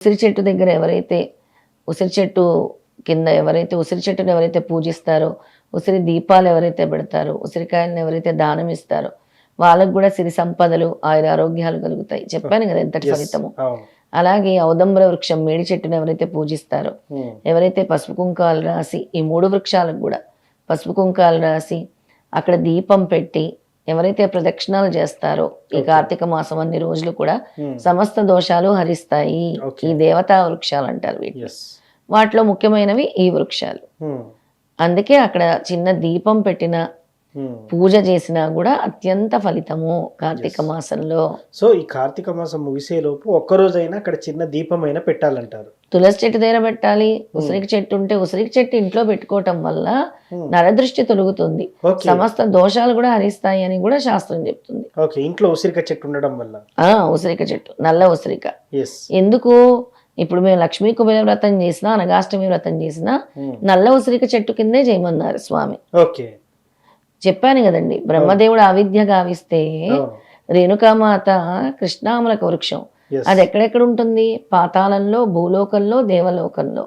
ఉసిరి చెట్టు దగ్గర ఎవరైతే ఉసిరి చెట్టు కింద ఎవరైతే ఉసిరి చెట్టును ఎవరైతే పూజిస్తారో ఉసిరి దీపాలు ఎవరైతే పెడతారో ఉసిరికాయలను ఎవరైతే దానం ఇస్తారో వాళ్ళకు కూడా సిరి సంపదలు ఆయుర ఆరోగ్యాలు కలుగుతాయి చెప్పాను కదా ఎంతటి. ఫలితము అలాగే ఔదంబర వృక్షం మేడి చెట్టును ఎవరైతే పూజిస్తారో ఉమ్. ఎవరైతే పసుపు కుంకాలు రాసి ఈ మూడు వృక్షాలకు కూడా పసుపు కుంకాలు రాసి అక్కడ దీపం పెట్టి ఎవరైతే ప్రదక్షిణాలు చేస్తారో ఈ కార్తీక మాసం అన్ని రోజులు కూడా. సమస్త దోషాలు హరిస్తాయి. ఈ దేవతా వృక్షాలు అంటారు వీటిని ఎస్ వాటిలో ముఖ్యమైనవి ఈ వృక్షాలు. అందుకే అక్కడ చిన్న దీపం పెట్టిన. పూజ చేసినా కూడా అత్యంత ఫలితము కార్తీక మాసంలో. సో ఈ కార్తీక మాసం ముగిసే లోపు ఒక్కరోజైనా అక్కడ చిన్న దీపం అయినా పెట్టాలంటారు. తులసి చెట్టు దగ్గర పెట్టాలి ఉసిరికి చెట్టు ఉంటే ఉసిరికి చెట్టు ఇంట్లో పెట్టుకోవటం వల్ల Hmm. నరదృష్టి తొలుగుతుంది. సమస్త దోషాలు కూడా హరిస్తాయి అని కూడా శాస్త్రం చెప్తుంది. ఓకే ఇంట్లో ఉసిరిక చెట్టు ఉండడం వల్ల? ఆ ఉసిరిక చెట్టు నల్ల ఉసిరిక. ఎందుకు? ఇప్పుడు మేము లక్ష్మీ కుబేర వ్రతం చేసినా అనగాష్టమి వ్రతం చేసినా నల్ల ఉసిరిక చెట్టు కిందే చేయమన్నారు స్వామి. ఓకే చెప్పాను కదండి. బ్రహ్మదేవుడు అవిద్య గావిస్తే రేణుకామాత కృష్ణామలక వృక్షం. అది ఎక్కడెక్కడ ఉంటుంది పాతాళంలో భూలోకంలో దేవలోకంలో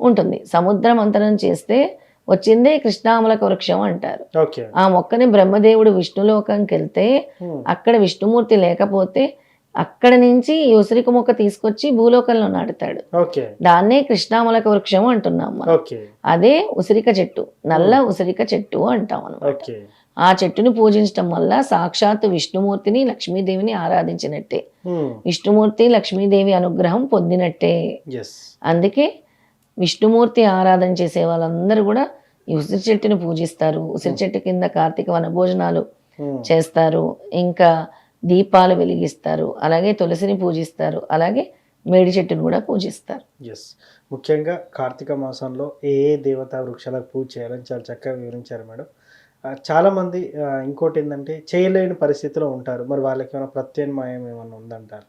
ఉంటుంది. సముద్రం అంతరం చేస్తే వచ్చిందే కృష్ణామలక వృక్షం అంటారు. ఆ మొక్కని బ్రహ్మదేవుడు విష్ణులోకంకి వెళ్తే ఉమ్. అక్కడ విష్ణుమూర్తి లేకపోతే అక్కడ నుంచి ఈ ఉసిరిక మొక్క తీసుకొచ్చి భూలోకంలో నాటుతాడు. దాన్నే కృష్ణామలక వృక్షం అంటున్నాం మనం. అదే ఉసిరిక చెట్టు నల్ల ఉసిరిక చెట్టు అంటాం అనమాట ఆ చెట్టుని పూజించటం వల్ల సాక్షాత్తు విష్ణుమూర్తిని లక్ష్మీదేవిని ఆరాధించినట్టే. విష్ణుమూర్తి లక్ష్మీదేవి అనుగ్రహం పొందినట్టే. అందుకే విష్ణుమూర్తి ఆరాధన చేసే వాళ్ళందరూ కూడా ఈ ఉసిరి చెట్టుని పూజిస్తారు. ఉసిరి చెట్టు కింద కార్తీక వనభోజనాలు. చేస్తారు. ఇంకా దీపాలు వెలిగిస్తారు అలాగే తులసిని పూజిస్తారు అలాగే మేడి చెట్టును కూడా పూజిస్తారు. ఎస్ ముఖ్యంగా కార్తీక మాసంలో ఏ ఏ దేవతా వృక్షాలకు పూజ చేయాలని చాలా చక్కగా వివరించారు మేడం. ఆ, చాలా మంది ఆ, ఇంకోటి ఏంటంటే చేయలేని పరిస్థితిలో ఉంటారు. మరి వాళ్ళకి ఏమైనా ప్రత్యామ్నాయం ఏమైనా ఉందంటారు?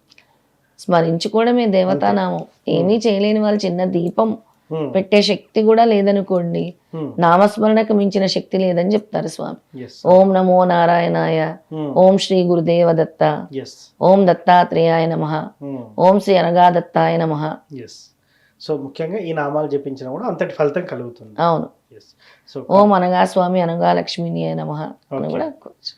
స్మరించుకోవడమే దేవతానామం. ఏమీ చేయలేని వాళ్ళు చిన్న దీపం. పెట్టే శక్తి కూడా లేదనుకోండి ఉమ్. నామస్మరణకు మించిన శక్తి లేదని చెప్తారు స్వామి. ఓం నమో నారాయణాయ ఉమ్. ఓం శ్రీ గురుదేవ దత్త ఓం దత్తాత్రేయాయ నమ. ఓం శ్రీ అనగాదత్తాయ నమ. ఎస్ సో ముఖ్యంగా ఈ నామాలు జపించినా కూడా అంతటి ఫలితం కలుగుతుంది. అవును. ఓం అనగా స్వామి అనగా లక్ష్మిని నమ అని కూడా అనుకోవచ్చు.